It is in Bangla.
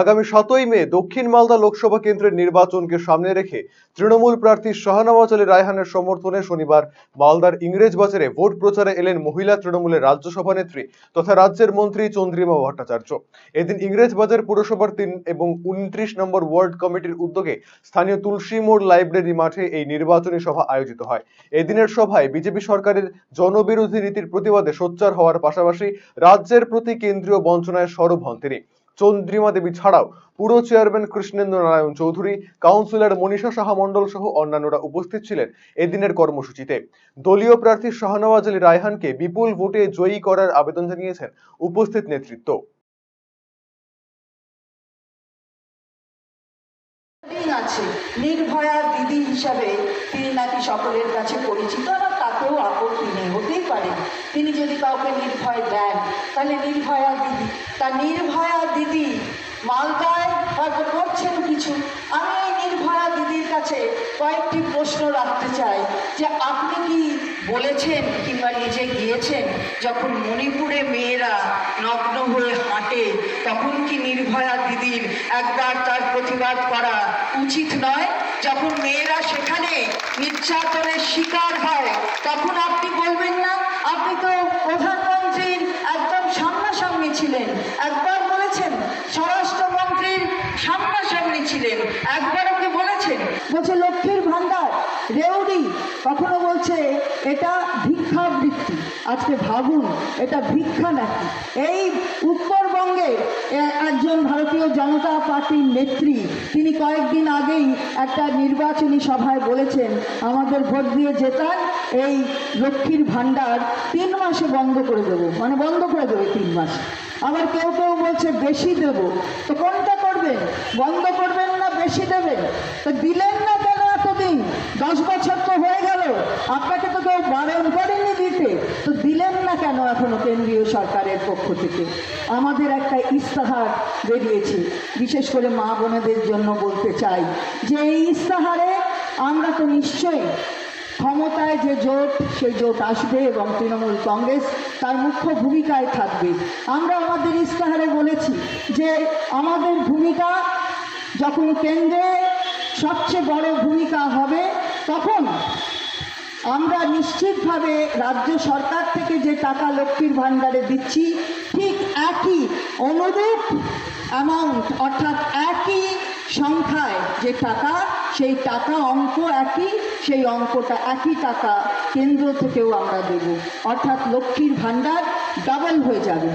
আগামী সাতই মে দক্ষিণ মালদা লোকসভা কেন্দ্রের নির্বাচনকে সামনে রেখে তৃণমূল প্রার্থী শাহনওয়াজ আলী রায়হানের সমর্থনে শনিবার মালদার ইংরেজ বাজারে ভোট প্রচারে এলেন মহিলা তৃণমূলের রাজ্য সভানেত্রী তথা রাজ্যের মন্ত্রী চন্দ্রিমা ভট্টাচার্য। এদিন ইংরেজ বাজার পুরসভার তিন এবং উনত্রিশ নম্বর ওয়ার্ড কমিটির উদ্যোগে স্থানীয় তুলসী মোড় লাইব্রেরি মাঠে এই নির্বাচনী সভা আয়োজিত হয়। এদিনের সভায় বিজেপি সরকারের জনবিরোধী নীতির প্রতিবাদে সোচ্চার হওয়ার পাশাপাশি রাজ্যের প্রতি কেন্দ্রীয় বঞ্চনায় সরব হন তিনি। চন্দ্রিমা দেবী ছাড়াও পুরো চেয়ারম্যান কৃষ্ণেন্দ্র নারায়ণ চৌধুরী, কাউন্সিলর মনীষা সাহা মণ্ডল সহ অন্যান্যরা উপস্থিত ছিলেন এদিনের কর্মসূচিতে। দলীয় প্রার্থী শাহনওয়াজ আলী রায়হানকে বিপুল ভোটে জয়ী করার আবেদন জানিয়েছেন উপস্থিত নেতৃত্ব। আছে। নির্ভয়া দিদি হিসাবে তিনি নাকি সকলের কাছে পরিচিত, আবার তাতেও আপত্তি নেই, হতেই পারে। তিনি যদি কাউকে নির্ভয় দেন, তাহলে নির্ভয়া দিদি, তা নির্ভয়া দিদি মালদায় হয়তো করছেন কিছু। আমি এই নির্ভয়া দিদির কাছে কয়েকটি প্রশ্ন রাখতে চাই, যে আপনি কি বলেছেন কিংবা নিজে গিয়েছেন, যখন মণিপুরে মেয়েরা নগ্ন হয়ে হাঁটে, তখন কি নির্ভয়া দিদির একবার তার প্রতিবাদ করা উচিত নয়। যখন মেয়েরা সেখানে নির্যাতনের শিকার হয়, তখন আপনি বলবেন না, আপনি তো প্রধানমন্ত্রীর একদম সামনাসামনি ছিলেন। একবার বলেছেন, স্বরাষ্ট্রমন্ত্রীর সামনাসামনি ছিলেন। একবার ওকে বলেছেন, বলছে লক্ষ্মীর ভান্ডার রেউডি কখনো বলছে এটা ভিক্ষাবৃত্তি। আজকে ভাবুন, এটা ভিক্ষা নাকি? এই উত্তরবঙ্গে একজন ভারতীয় জনতা পার্টির নেত্রী, তিনি কয়েকদিন আগেই একটা নির্বাচনী সভায় বলেছেন, আমাদের ভোট দিয়ে জেতান, এই লক্ষ্মীর ভাণ্ডার তিন মাসে বন্ধ করে দেবো। মানে বন্ধ করে দেবে তিন মাস। আবার কেউ কেউ বলছে, বেশি দেব। তো কোনটা করবেন? বন্ধ করবেন না বেশি দেবেন? তো দিলেন না কেন এতদিন? দশ বছর তো হয়ে গেল। আপনাকে তো কেউ বারণ করেনি দিতে, তো দিলেন না কেন এখনও কেন্দ্রীয় সরকারের পক্ষ থেকে? আমাদের একটা ইস্তাহার বেরিয়েছে, বিশেষ করে মা বোনেদের জন্য বলতে চাই যে এই ইস্তাহারে আমরা তো নিশ্চয়ই ক্ষমতায় যে জোট, সেই জোট আসবে এবং তৃণমূল কংগ্রেস তার মুখ্য ভূমিকায় থাকবে। আমরা আমাদের ইস্তাহারে বলেছি যে আমাদের ভূমিকা যখন কেন্দ্রে সবচেয়ে বড় ভূমিকা হবে নিশ্চিতভাবে রাজ্য সরকার থেকে যে টাকা লক্ষ্মীর ভাণ্ডারে দিচ্ছি, ঠিক একই অনুরূপ অ্যামাউন্ট অর্থাৎ একই সংখ্যায় যে টাকা, সেই টাকা অঙ্ক একই, সেই অঙ্কটা একই টাকা কেন্দ্র থেকেও আমরা দেব। অর্থাৎ লক্ষ্মীর ভাণ্ডার ডাবল হয়ে যাবে।